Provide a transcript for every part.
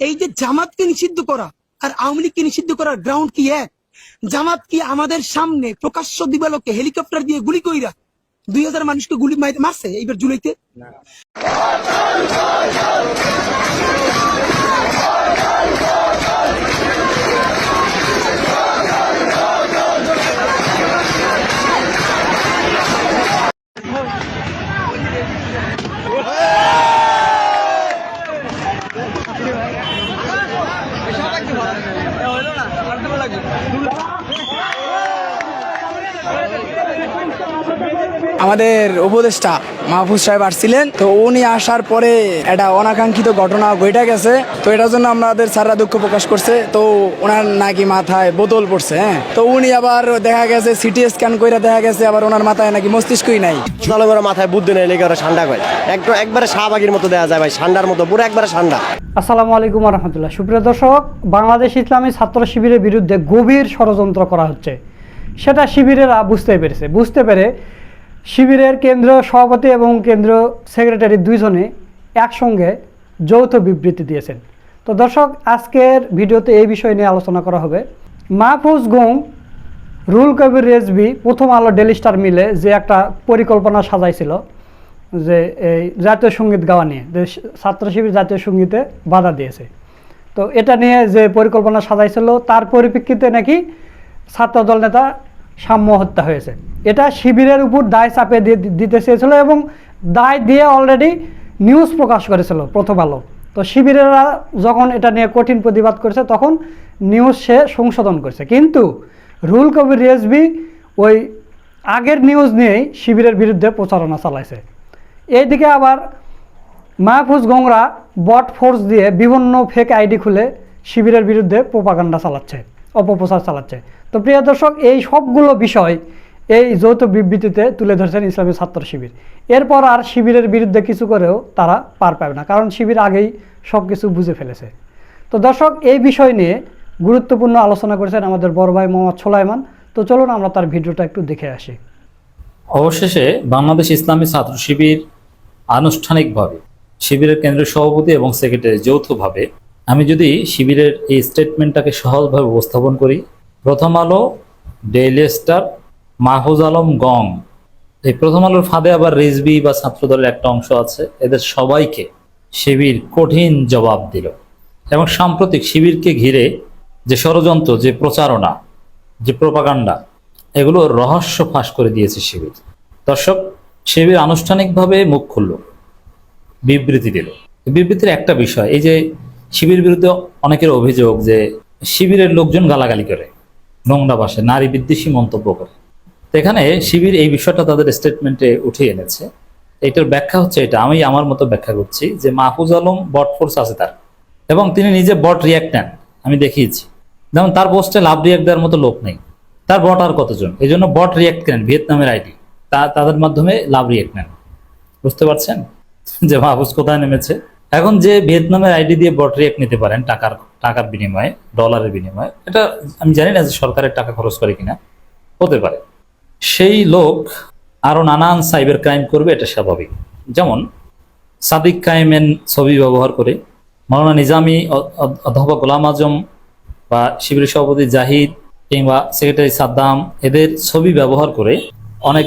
এই যে জামাতকে নিষিদ্ধ করা আর আওয়ামী লীগকে নিষিদ্ধ করার গ্রাউন্ড কি এক? জামাত কি আমাদের সামনে প্রকাশ্য দিবালোকে হেলিকপ্টার দিয়ে গুলি কইরা দুই হাজার মানুষকে গুলি মার- মারছে এইবার জুলাইতে? আমাদের উপদেষ্টা মাহফুজ সাহেব আসছিলেন। তো উনি আসার পরে একটা অনাকাঙ্ক্ষিত ঘটনা ঘটে গেছে। তো এটার জন্য আমাদের স্যাররা দুঃখ প্রকাশ করছে। তো ওনার নাকি মাথায় বোতল পড়ছে হ্যাঁ? তো উনি আবার দেখা গেছে সিটি স্ক্যান করে দেখা গেছে আবার ওনার মাথায় নাকি মস্তিষ্কই নাই। করে মাথায় বুদ্ধি নেই লেগে ওরা ঠান্ডা করে একটু একবারে শাহবাগির মতো দেওয়া যায় ভাই ঠান্ডার মতো পুরো একবারে ঠান্ডা। আসসালামু আলাইকুম রহমতুল্লাহ সুপ্রিয় দর্শক বাংলাদেশ ইসলামী ছাত্র শিবিরের বিরুদ্ধে গভীর ষড়যন্ত্র করা হচ্ছে। সেটা শিবিরেরা বুঝতে পেরেছে বুঝতে পেরে শিবিরের কেন্দ্রীয় সভাপতি এবং কেন্দ্রীয় সেক্রেটারি দুইজনে একসঙ্গে যৌথ বিবৃতি দিয়েছেন। তো দর্শক, আজকের ভিডিওতে এই বিষয় নিয়ে আলোচনা করা হবে। মাহফুজ গুম রুল কবির রেজবি প্রথম আলো ডেলি স্টার মিলে যে একটা পরিকল্পনা সাজাইছিল যে এই জাতীয় সংগীত গাওয়া নিয়ে, যে ছাত্র শিবির জাতীয় সঙ্গীতে বাধা দিয়েছে। তো এটা নিয়ে যে পরিকল্পনা সাজাইছিল, তার পরিপ্রেক্ষিতে নাকি ছাত্রদল নেতা সাম্য হত্যা হয়েছে। এটা শিবিরের উপর দায় দিয়ে দিতে চেয়েছিল এবং দায় দিয়ে অলরেডি নিউজ প্রকাশ করেছিল প্রথম আলো। তো শিবিরেরা যখন এটা নিয়ে কঠিন প্রতিবাদ করেছে, তখন নিউজ সে সংশোধন করেছে। কিন্তু রুল কবির রেজবি ওই আগের নিউজ নিয়েই শিবিরের বিরুদ্ধে প্রচারণা চালাইছে। এইদিকে আবার মাহফুজ গংরা বট ফোর্স দিয়ে বিভিন্ন ফেক আইডি খুলে শিবিরের বিরুদ্ধে প্রোপাগান্ডা চালাচ্ছে, অপপ্রচার চালাচ্ছে। তো প্রিয় দর্শক, এই সবগুলো বিষয় এই যৌথ বিবৃতিতে তুলে ধরেছেন ইসলামী ছাত্র শিবির। এরপর আর শিবিরের বিরুদ্ধে কিছু করেও তারা পার পাবে না, কারণ শিবির আগেই সব কিছু বুঝে ফেলেছে। তো দর্শক, এই বিষয় নিয়ে গুরুত্বপূর্ণ আলোচনা করেছেন আমাদের বড় ভাই মোহাম্মদ সোলাইমান। তো চলুন আমরা তার ভিডিওটা একটু দেখে আসি। অবশেষে বাংলাদেশ ইসলামী ছাত্র শিবির আনুষ্ঠানিকভাবে শিবিরের কেন্দ্রীয় সভাপতি এবং সেক্রেটারি যৌথভাবে আমি যদি শিবিরের এই স্টেটমেন্টটাকে সহজভাবে উপস্থাপন করি, প্রথম আলো ডেইলি স্টার মাহফুজ আলম গং। এই প্রথম আলোর ফাঁদে আবার রিজবি বা ছাত্রদলের একটা অংশ আছে। এদের সবাইকে শিবির কঠিন জবাব দিল। এবং সাম্প্রতিক শিবিরকে ঘিরে যে ষড়যন্ত্র, যে প্রচারণা, যে প্রপাগান্ডা, এগুলো রহস্য ফাঁস করে দিয়েছে শিবির। দর্শক, শিবির আনুষ্ঠানিকভাবে মুখ খুলল, বিবৃতি দিল। বিবৃতির একটা বিষয়, এই যে শিবির বিরুদ্ধে অনেকের অভিযোগ যে শিবিরের লোকজন গালাগালি করে, নোংরা বাসে নারী বিদ্বেষী মন্তব্য করে। তো এখানে শিবির এই বিষয়টা তাদের স্টেটমেন্টে উঠে এনেছে। এটার ব্যাখ্যা হচ্ছে এটা, আমি আমার মতো ব্যাখ্যা করছি যে মাহফুজ আলম বট ফোর্স আছে তার, এবং তিনি নিজে বট রিয়াক্ট নেন, আমি দেখিয়েছি। যেমন তার পোস্টে লাভ রিয়াক্ট দেওয়ার মতো লোক নেই। তার বট আর কতজন? এই জন্য বট রিয়াক্ট করেন ভিয়েতনামের আইডি। তা, তাদের মাধ্যমে লাভ রিয়াক্ট নেন। বুঝতে পারছেন? যে মাহফুজ কোথায় নেমেছে? এখন যে ভিয়েতনামের আইডি দিয়ে বট রিয়াক্ট নিতে পারেন টাকার টাকার বিনিময়ে ডলারের বিনিময়ে, এটা আমি জানি না যে সরকারের টাকা খরচ করে কিনা, হতে পারে। সেই লোক আরও নানান সাইবার ক্রাইম করবে, এটা স্বাভাবিক। যেমন সাদিক কায়েমেন ছবি ব্যবহার করে মৌলানা নিজামী অ- অ- অধ্যাপক গোলাম আজম বা শিবির সভাপতি জাহিদ কিংবা সেক্রেটারি সাদ্দাম, এদের ছবি ব্যবহার করে অনেক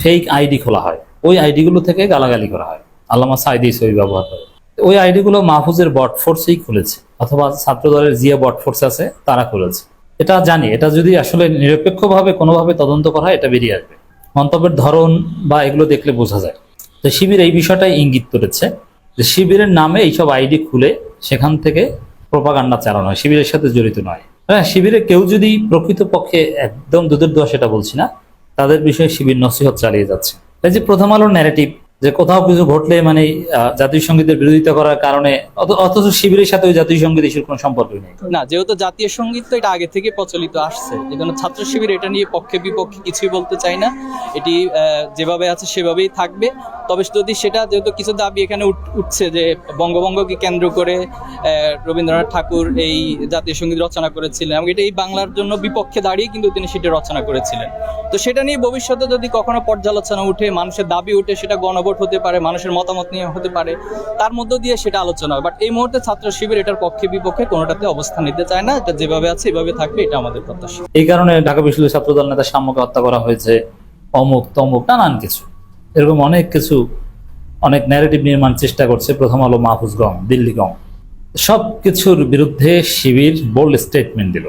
ফেক আইডি খোলা হয়। ওই আইডিগুলো থেকে গালাগালি করা হয়। আল্লামা সাইদি ছবি ব্যবহার করে। ওই আইডিগুলো মাহফুজের বট ফোর্সেই খুলেছে, অথবা ছাত্র দলের জিয়া বট ফোর্স আছে, তারা খুলেছে। এটা জানি, এটা যদি আসলে নিরপেক্ষভাবে কোনোভাবে তদন্ত করা হয়, এটা বেরিয়ে আসবে। মন্তব্যের ধরন বা এগুলো দেখলে বোঝা যায়। তো শিবির এই বিষয়টাই ইঙ্গিত করেছে যে শিবিরের নামে এইসব আইডি খুলে সেখান থেকে প্রপাগান্ডা চালানো হয়, শিবিরের সাথে জড়িত নয়। হ্যাঁ শিবিরে কেউ যদি প্রকৃতপক্ষে একদম দুধের দোয়া সেটা বলছি না, তাদের বিষয়ে শিবির নসিহত চালিয়ে যাচ্ছে। এই যে প্রথম আলোর ন্যারেটিভ যে কোথাও কিছু ঘটলে মানে জাতীয় সঙ্গীতের বিরোধিতা করার কারণে অথচ শিবিরের সাথে ওই জাতীয় সংগীত ইস্যুর কোনো সম্পর্কই নেই। না, যেহেতু জাতীয় সংগীত তো এটা আগে থেকে প্রচলিত আসছে। যে কোনো ছাত্র শিবির এটা নিয়ে পক্ষে বিপক্ষে কিছুই বলতে চাই না। এটি যেভাবে আছে সেভাবেই থাকবে। তবে যদি সেটা যেহেতু কিছু দাবি এখানে উঠছে যে বঙ্গভঙ্গকে কেন্দ্র করে রবীন্দ্রনাথ ঠাকুর এই জাতীয় সংগীত রচনা করেছিলেন এবং এটা এই বাংলার জন্য বিপক্ষে দাঁড়িয়ে কিন্তু তিনি সেটা রচনা করেছিলেন। তো সেটা নিয়ে ভবিষ্যতে যদি কখনো পর্যালোচনা উঠে, মানুষের দাবি উঠে, সেটা গণভোট গণভোট হতে পারে, মানুষের মতামত নিয়ে হতে পারে, তার মধ্য দিয়ে সেটা আলোচনা হয়। বাট এই মুহূর্তে ছাত্র শিবির এটার পক্ষে বিপক্ষে কোনোটাতে অবস্থান নিতে চায় না, এটা যেভাবে আছে এভাবে থাকবে, এটা আমাদের প্রত্যাশা। এই কারণে ঢাকা বিশ্ববিদ্যালয় ছাত্রদল নেতা সাম্যকে হত্যা করা হয়েছে, অমুক তমুক, নানান কিছু। এরকম অনেক কিছু, অনেক ন্যারেটিভ নির্মাণ চেষ্টা করছে, প্রথম আলো মাহফুজ গং দিল্লি সব কিছুর বিরুদ্ধে শিবির বোল্ড স্টেটমেন্ট দিল।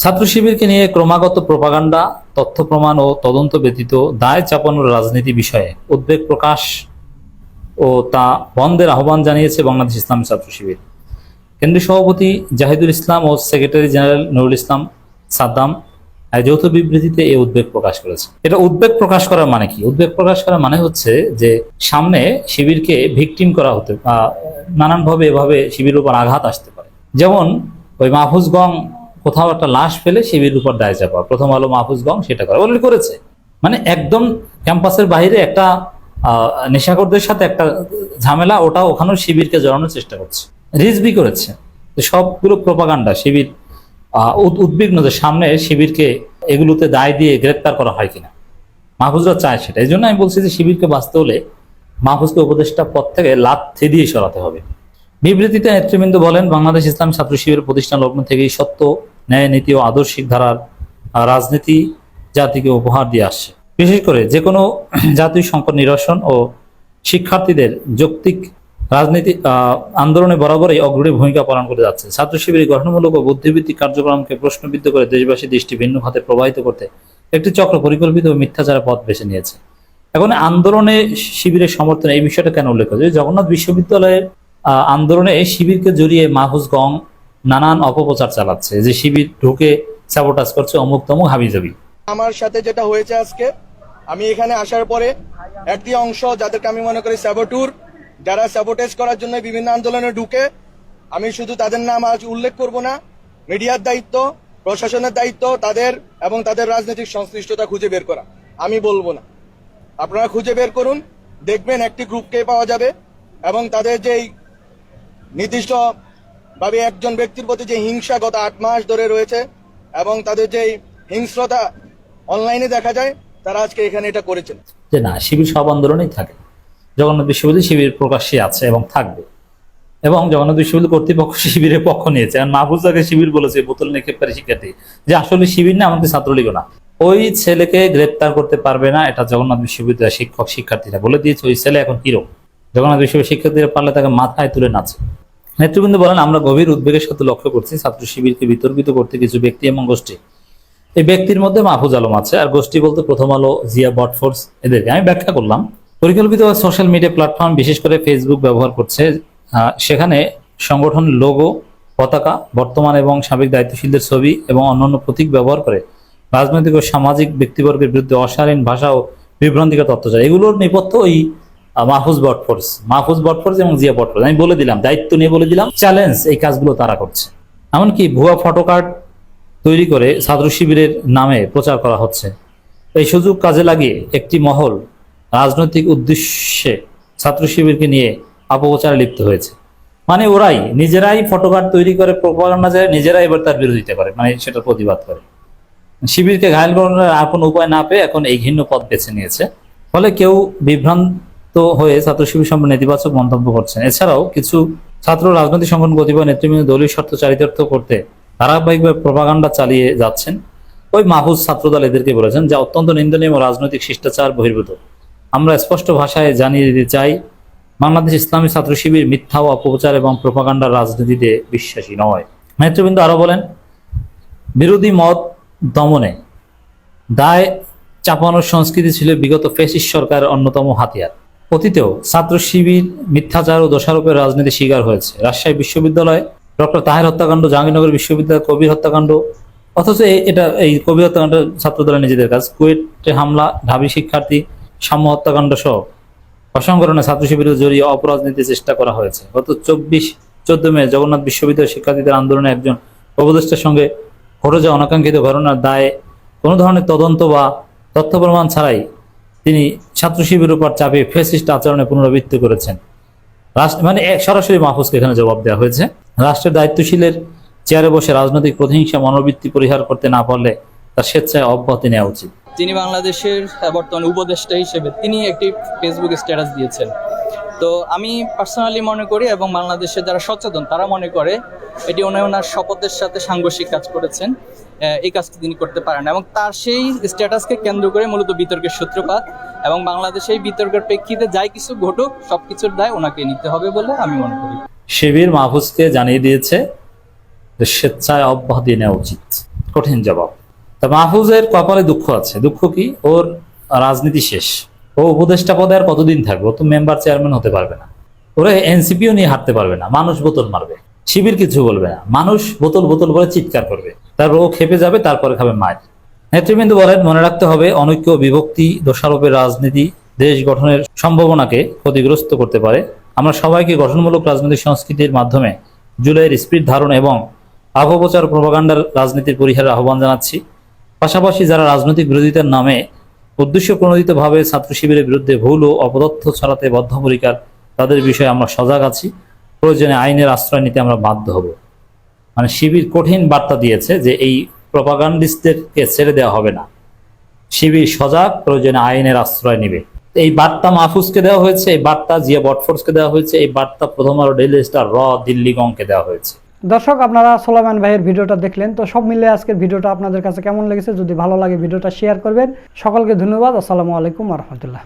ছাত্র শিবিরকে নিয়ে ক্রমাগত প্রপাগান্ডা তথ্য প্রমাণ ও তদন্ত ব্যতীত দায় চাপানোর রাজনীতি বিষয়ে উদ্বেগ প্রকাশ ও তা বন্ধের আহ্বান জানিয়েছে বাংলাদেশ ইসলামী ছাত্র শিবির। কেন্দ্রীয় সভাপতি জাহিদুল ইসলাম ও সেক্রেটারি জেনারেল নুরুল ইসলাম সাদ্দাম যৌথ বিবৃতিতে এই উদ্বেগ প্রকাশ করেছে। এটা উদ্বেগ প্রকাশ করার মানে কি? উদ্বেগ প্রকাশ করার মানে হচ্ছে যে সামনে শিবিরকে ভিকটিম করা হতে নানানভাবে এভাবে শিবিরের উপর আঘাত আসতে পারে। যেমন ওই মাহফুজ গং কোথাও একটা লাশ ফেলে শিবির উপর দায় চাপা প্রথম আলো মাহফুজ সেটা করে। অলরেডি করেছে। মানে একদম ক্যাম্পাসের বাইরে একটা আহ, নেশাখোরদের সাথে একটা ঝামেলা ওটা ওখানেও শিবিরকে জড়ানোর চেষ্টা করছে। রিজবি করেছে। সবগুলো প্রপাগান্ডা শিবির উদ্বিগ্ন যে সামনে শিবিরকে এগুলোতে দায় দিয়ে গ্রেপ্তার করা হয় কিনা। মাহফুজরা চায় সেটা। এই জন্য আমি বলছি যে শিবিরকে বাঁচতে হলে মাহফুজকে উপদেষ্টা পদ থেকে লাথি দিয়ে সরাতে হবে। বিবৃতিতে নেতৃবৃন্দ বলেন বাংলাদেশ ইসলাম ছাত্র শিবিরের প্রতিষ্ঠান লগ্ন থেকেই সত্য ন্যায় নীতি ও আদর্শিক ধারার রাজনীতি জাতিকে উপহার দিয়ে আসছে। বিশেষ করে যে কোনো জাতীয় সংকট নিরসন ও শিক্ষার্থীদের যৌক্তিক রাজনীতি আন্দোলনে বরাবরই অগ্রণী ভূমিকা পালন করে যাচ্ছে। ছাত্র শিবির গঠনমূলক ও বুদ্ধিভিত্তিক কার্যক্রমকে প্রশ্নবিদ্ধ করে দেশবাসী দৃষ্টি ভিন্ন খাতে প্রবাহিত করতে একটি চক্র পরিকল্পিত ও মিথ্যাচারের পথ বেছে নিয়েছে। এখন আন্দোলনে শিবিরের সমর্থন এই বিষয়টা কেন উল্লেখ করেছে জগন্নাথ বিশ্ববিদ্যালয়ের আন্দোলনে শিবিরকে জড়িয়ে মাহফুজ গং নানান অপপ্রচার চালাচ্ছে। যে শিবির ঢুকে স্যাবোটাজ করছে অমুক তমুক হাবিজাবি। আমার সাথে যেটা হয়েছে আজকে, আমি এখানে আসার পরে একটি অংশ যাদেরকে আমি মনে করি স্যাবোটুর যারা স্যাবোটেজ করার জন্য বিভিন্ন আন্দোলনে ঢুকে, আমি শুধু তাদের নাম আজ উল্লেখ করব না, মিডিয়ার দায়িত্ব, প্রশাসনের দায়িত্ব, তাদের এবং তাদের রাজনৈতিক সংশ্লিষ্টতা খুঁজে বের করা। আমি বলব না। আপনারা খুঁজে বের করুন, দেখবেন একটি গ্রুপকে পাওয়া যাবে এবং তাদের যেই নির্দিষ্ট ভাবে, একজন ব্যক্তির প্রতি যে হিংসা গত আট মাস ধরে রয়েছে এবং তাদের যেই হিংস্রতা অনলাইনে দেখা যায়, তারা আজকে এখানে এটা করেছেন। যে না, শিবির সব আন্দোলনেই থাকে। জগন্নাথ বিশ্ববিদ্যালয় শিবির প্রকাশ্যে আছে এবং থাকবে। এবং জগন্নাথ বিশ্ববিদ্যালয় কর্তৃপক্ষ শিবিরের পক্ষ নিয়েছে। আর মাহফুজাকে শিবির বলেছে, বোতল নিক্ষেপকারী শিক্ষার্থী। যে আসলে শিবির না, আমাদের ছাত্রলীগ না। ওই ছেলেকে গ্রেপ্তার করতে পারবে না, এটা জগন্নাথ বিশ্ববিদ্যালয়ের শিক্ষক শিক্ষার্থীরা বলে দিয়েছে। ওই ছেলে এখন হিরো জগন্নাথ বিশ্ববিদ্যালয় শিক্ষার্থীরা পারলে তাকে মাথায় তুলে নাচে। নেতৃবৃন্দ বলেন, আমরা গভীর উদ্বেগের সাথে লক্ষ্য করছি ছাত্র শিবিরকে বিতর্কিত করতে কিছু ব্যক্তি এবং গোষ্ঠী। এই ব্যক্তির মধ্যে মাহফুজ আলম আছে, আর গোষ্ঠী বলতে প্রথম আলো, জিয়া বটফোর্স এদেরকে। আমি ব্যাখ্যা করলাম। পরিকল্পিত সোশ্যাল মিডিয়া প্ল্যাটফর্ম, বিশেষ করে ফেসবুক ব্যবহার করছে সেখানে সংগঠন লোগো, পতাকা, বর্তমান এবং সাবেক দায়িত্বশীলদের ছবি এবং অন্যান্য প্রতীক ব্যবহার করে রাজনৈতিক ও সামাজিক ব্যক্তিবর্গের বিরুদ্ধে অশালীন ভাষা ও বিভ্রান্তিকর তথ্যচার এগুলোর নেপথ্য ওই মাহফুজ বটফোর্স মাহফুজ বটফোর্স এবং জিয়া বটফোর্স আমি বলে দিলাম, দায়িত্ব নিয়ে বলে দিলাম চ্যালেঞ্জ এই কাজগুলো তারা করছে। এমনকি ভুয়া ফটো কার্ড তৈরি করে ছাত্র শিবিরের নামে প্রচার করা হচ্ছে। এই সুযোগ কাজে লাগিয়ে একটি মহল রাজনৈতিক উদ্দেশ্যে ছাত্র শিবিরকে নিয়ে অপপ্রচারে লিপ্ত হয়েছে। মানে ওরাই নিজেরাই ফটোকার্ড তৈরি করে প্রপাগান্ডা যায়, নিজেরাই এবার তার বিরোধিতা করে মানে সেটা প্রতিবাদ করে। শিবিরকে ঘায়ল করানোর আর কোনো উপায় না পেয়ে এখন এই ঘৃণ্য পথ বেছে নিয়েছে। ফলে কেউ বিভ্রান্ত হয়ে ছাত্র শিবির সম্পর্কে নেতিবাচক মন্তব্য করছেন। এছাড়াও কিছু ছাত্র রাজনৈতিক সংগঠন কতিপয় নেতৃবৃন্দ দলীয় শর্ত চারিতার্থ করতে ধারাবাহিকভাবে প্রপাগান্ডা চালিয়ে যাচ্ছেন। ওই মাহফুজ ছাত্রদল এদেরকে বলেছেন যা অত্যন্ত নিন্দনীয় রাজনৈতিক শিষ্টাচার বহির্ভূত। আমরা স্পষ্ট ভাষায় জানিয়ে দিতে চাই, বাংলাদেশ ইসলামী ছাত্র শিবির মিথ্যা ও অপপ্রচার এবং প্রপাগান্ডার রাজনীতিতে বিশ্বাসী নয়। নেতৃবৃন্দ আরও বলেন, বিরোধী মত দমনে দায় চাপানোর সংস্কৃতি ছিল বিগত ফেসিস সরকারের অন্যতম হাতিয়ার। অতীতেও ছাত্র শিবির, মিথ্যাচার ও দোষারোপের রাজনীতি শিকার হয়েছে। রাজশাহী বিশ্ববিদ্যালয় ডক্টর তাহের হত্যাকাণ্ড, জাহাঙ্গীরনগর বিশ্ববিদ্যালয় কবির হত্যাকাণ্ড, অথচ এটা এই কবির হত্যাকাণ্ড ছাত্রদলের নিজেদের কাজ। কুয়েটে হামলা, ঢাবি শিক্ষার্থী সাম্য হত্যাকাণ্ড সহ অসংগঠনে ছাত্র শিবিরের জড়িয়ে অপরাজনীতির চেষ্টা করা হয়েছে। গত চব্বিশ, চোদ্দ মে জগন্নাথ বিশ্ববিদ্যালয় শিক্ষার্থীদের আন্দোলনে একজন উপদেষ্টার সঙ্গে ঘটে যাওয়া অনাকাঙ্ক্ষিত ঘটনার দায়ে কোনো ধরনের তদন্ত বা তথ্য প্রমাণ ছাড়াই তিনি ছাত্র শিবিরের উপর চাপিয়ে ফেসিস্ট আচরণে পুনরাবৃত্তি করেছেন। রাষ্ট্র মানে সরাসরি মাহফুজকে এখানে জবাব দেওয়া হয়েছে। রাষ্ট্রের দায়িত্বশীলের চেয়ারে বসে রাজনৈতিক প্রতিহিংসা, মনোবৃত্তি পরিহার করতে না পারলে তার স্বেচ্ছায় অব্যাহতি নেওয়া উচিত। তিনি বাংলাদেশের বর্তমান উপদেষ্টা হিসেবে তিনি একটি ফেসবুক স্ট্যাটাস দিয়েছেন। তো আমি পার্সোনালি মনে করি এবং বাংলাদেশে যারা সচেতন, তারা মনে করে এটি উনি ওনার শপথের সাথে সাংঘর্ষিক কাজ করেছেন। এই কাজটি তিনি করতে পারেন এবং তার সেই স্ট্যাটাসকে কেন্দ্র করে মূলত বিতর্কের সূত্রপাত এবং বাংলাদেশে এই বিতর্কের প্রেক্ষিতে যাই কিছু ঘটুক সব কিছুর দায় ওনাকে নিতে হবে বলে আমি মনে করি। শিবির মাহফুজকে জানিয়ে দিয়েছে যে স্বেচ্ছায় অব্যাহতি নেওয়া উচিত। কঠিন জবাব। তা মাহফুজের কপালে দুঃখ আছে। দুঃখ কি? ওর রাজনীতি শেষ। ও উপদেষ্টা পদে আর কতদিন থাকবে? ও তো মেম্বার চেয়ারম্যান হতে পারবে না। ওরা এনসিপিও নিয়ে হাঁটতে পারবে না। মানুষ বোতল মারবে। শিবির কিছু বলবে না। মানুষ বোতল বোতল বলে চিৎকার করবে। তারপর ও খেপে যাবে, তারপরে খাবে মার নেতৃবৃন্দ বলেন, মনে রাখতে হবে, অনৈক্য বিভক্তি, দোষারোপের রাজনীতি দেশ গঠনের সম্ভাবনাকে ক্ষতিগ্রস্ত করতে পারে। আমরা সবাইকে গঠনমূলক রাজনৈতিক সংস্কৃতির মাধ্যমে জুলাইয়ের স্পিড ধারণ এবং অপপ্রচার প্রভাকাণ্ডার রাজনীতির পরিহারের আহ্বান জানাচ্ছি। পাশাপাশি যারা রাজনৈতিক বিরোধিতার নামে উদ্দেশ্য প্রণোদিতভাবে ছাত্র শিবিরের বিরুদ্ধে ভুল ও অপতথ্য ছড়াতে বদ্ধপরিকার তাদের বিষয়ে আমরা সজাগ আছি। প্রয়োজনে আইনের আশ্রয় নিতে আমরা বাধ্য হব। মানে শিবির কঠিন বার্তা দিয়েছে যে এই প্রপাগান্ডিস্টদেরকে ছেড়ে দেওয়া হবে না। শিবির সজাগ, প্রয়োজনে আইনের আশ্রয় নেবে। এই বার্তা মাহফুজকে দেওয়া হয়েছে, এই বার্তা জিয়া বটফোর্সকে দেওয়া হয়েছে, এই বার্তা প্রথম আলো ডেইলি স্টার র দিল্লি গংকে দেওয়া হয়েছে। দর্শক, আপনারা সোলামান ভাইয়ের ভিডিওটা দেখলেন। তো সব মিলে আজকের ভিডিওটা আপনাদের কাছে কেমন লেগেছে? যদি ভালো লাগে ভিডিওটা শেয়ার করবেন। সকলকে ধন্যবাদ। আসসালামু আলাইকুম রহমতুল্লাহ।